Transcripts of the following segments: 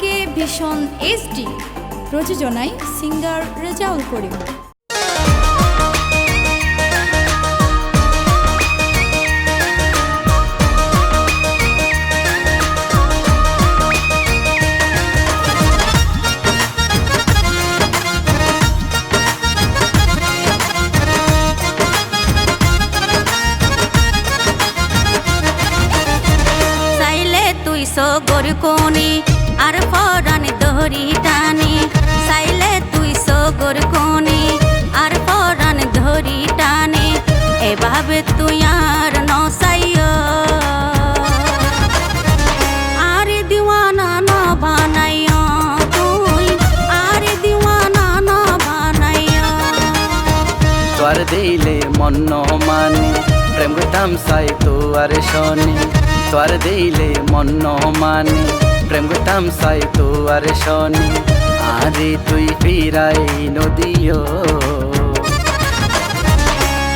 কে ভীষণ এইচডি প্রযোজনায় সিঙ্গার রেজাউল করিম। চাইলে তুই তোর দিলে মন্ন মানে প্রেম গতাম সাই তোর শনি। তোর দিলে মন্ন মানে প্রেম গতাম সাই তোর শনি। আরে তুই ফিরাই নদিও।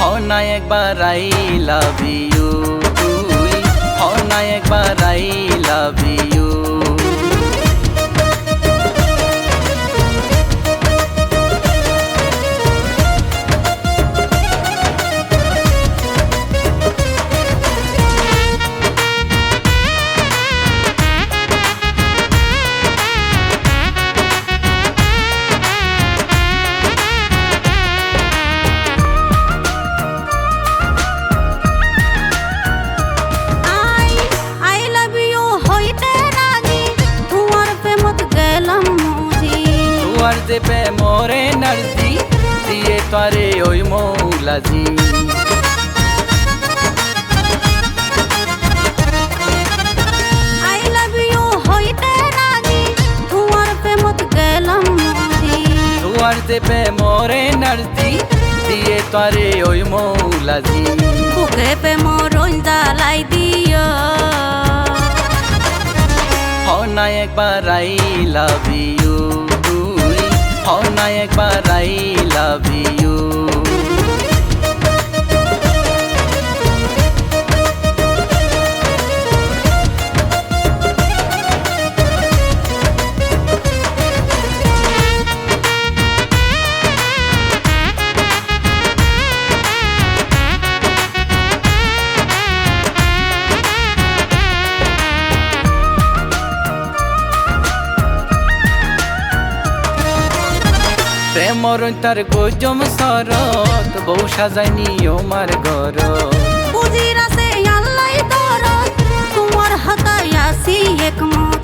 হনা একবার আই লাভ ইউ। তুই হনা একবার আই লাভ ইউ। তুয়ার দেবে মোরে নার্জি দিয়ে তরে ওই মৌলাজি। আই লাভ ইউ হইতে রাজি তোমার প্রেমত গেলাম মুজি তুয়ার দেবে মোরে নার্জি দিয়ে তরে ওই মৌলাজি। বুকে পে মরণ জ্বালাই দিও। হনা একবার আই লাভ ইউ একবার আই লাভ ইউ প্রেমর তার গোজম সরত বউ বুঝির আছে আল্লাহ তোমার হাতায় আসি একমত।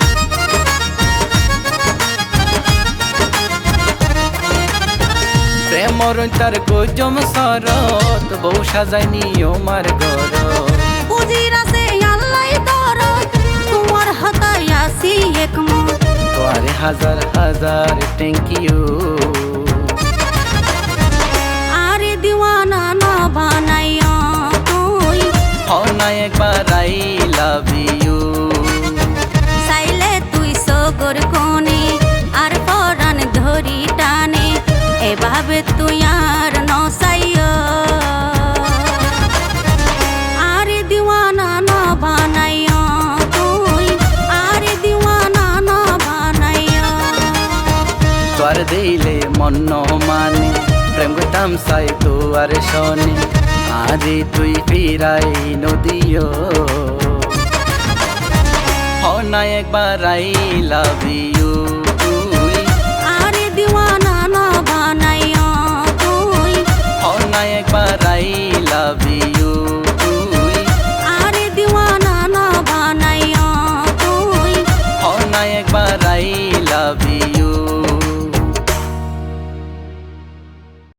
প্রেমর তার গোজম সরত বউ বুঝির আছে আল্লাহ তোমার হাতায় আসি একমত। তোয়ারে হাজার হাজার থ্যাংক ইউ বানাইও তুই। হনা একবার আই লাভ ইউ চাইলে তুই সগর কোনি আর পরান ধরি টানে। এভাবে তুই আর নসাইও আরে দিওয়ানা না বানাইও তুই। আরে দিওয়ানা না তোর দিলে মন্ন মানে। প্রেম গতাম সাই আর শনি আরে তুই ফিরাই নদিও। হনায় একবার আই লাভ